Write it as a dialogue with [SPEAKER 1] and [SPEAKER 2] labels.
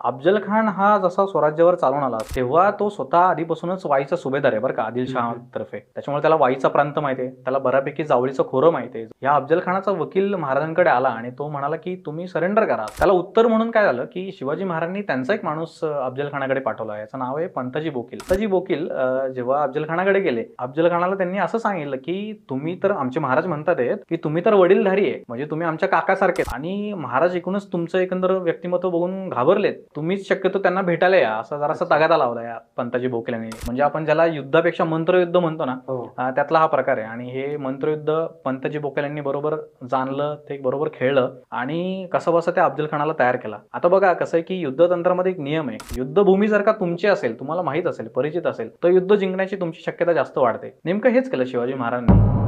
[SPEAKER 1] अफजल खान हा जसा स्वराज्यावर चालून आला तेव्हा तो स्वतः आधीपासूनच वाईचा सुभेदार आहे बरं का आदिलशहा तर्फे. त्याच्यामुळे त्याला वाईचा प्रांत माहिती आहे त्याला बऱ्यापैकी जावळीचं खोरं माहिती आहे. या अफजल खानाचा वकील महाराजांकडे आला आणि तो म्हणाला की तुम्ही सरेंडर करा. त्याला उत्तर म्हणून काय झालं की शिवाजी महाराजांनी त्यांचा एक माणूस अफजल खानाकडे पाठवला. याचं नाव आहे पंताजी बोकील. पंताजी बोकील जेव्हा अफजल खानाकडे गेले अफजल खानाला त्यांनी असं सांगितलं की तुम्ही तर आमचे महाराज म्हणतात आहेत की तुम्ही तर वडीलधारी आहे. म्हणजे तुम्ही आमच्या काकासारखे. आणि महाराज एकूणच तुमचं एकंदर व्यक्तिमत्व बघून घाबरलेत. तुम्हीच शक्यतो त्यांना भेटायला या. असं जरासा तगादा लावला या पंताजी बोकील यांनी. म्हणजे आपण ज्याला युद्धापेक्षा मंत्रयुद्ध म्हणतो ना
[SPEAKER 2] हो.
[SPEAKER 1] अं, त्यातला हा प्रकार आहे. आणि हे मंत्रयुद्ध पंतजी बोकेल यांनी बरोबर जाणलं ते बरोबर खेळलं आणि कसं बसं त्या अफजल खानाला तयार केला. आता बघा कसं आहे की युद्धतंत्रामध्ये एक नियम आहे. युद्धभूमी जर का तुमची असेल तुम्हाला माहीत असेल परिचित असेल तर युद्ध जिंकण्याची तुमची शक्यता जास्त वाढते. नेमकं हेच केलं शिवाजी महाराजांनी.